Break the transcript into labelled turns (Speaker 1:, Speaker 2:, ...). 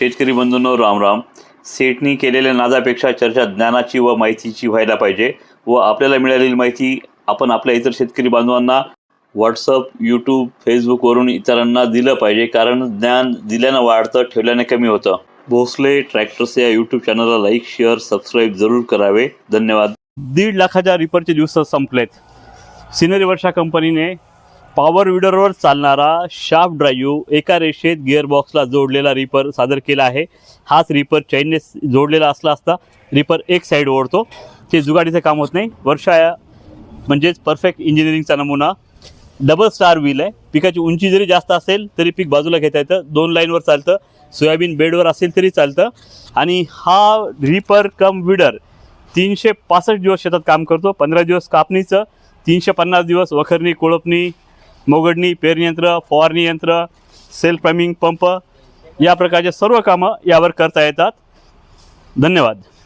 Speaker 1: शेतकरी बंधूंनो रामराम सेठनी केलेल्या नादापेक्षा चर्चा ज्ञानाची व माहितीची व्हायला पाहिजे व आपल्याला मिळालेली माहिती आपण आपल्या इतर शेतकरी बांधवांना व्हॉट्सअप यूट्यूब फेसबुकवरून इतरांना दिलं पाहिजे कारण ज्ञान दिल्यानं वाढतं ठेवल्याने कमी होतं. भोसले ट्रॅक्टर्स या यूट्यूब चॅनलला लाईक शेअर सबस्क्राईब जरूर करावे. धन्यवाद. दीड लाखाच्या रिपरचे दिवस संपलेत. सिनरी वर्षा कंपनीने पॉवर विडरवर चालणारा शाफ्ट ड्राईव्ह एका रेषेत गिअरबॉक्सला जोडलेला रिपर सादर केला आहे. हाच रिपर चैनने जोडलेला असला असता रिपर एक साईड ओढतो. ते जुगाडीचं काम होत नाही. वर्षा म्हणजेच परफेक्ट इंजिनिअरिंगचा नमुना. डबल स्टार व्हील आहे. पिकाची उंची जरी जास्त असेल तरी पीक बाजूला घेता येतं. दोन लाईनवर चालतं. सोयाबीन बेडवर असेल तरी चालतं. आणि हा रिपर कम विडर तीनशे पासष्ट दिवस शेतात काम करतो. पंधरा दिवस कापणीचं तीनशे पन्नास दिवस वखरणी कोळपणी मोगडणी पेरणी यंत्र फवारणी यंत्र सेल्फ प्रायमिंग पंप या प्रकारचे सर्व कामं यावर करता येतात. धन्यवाद.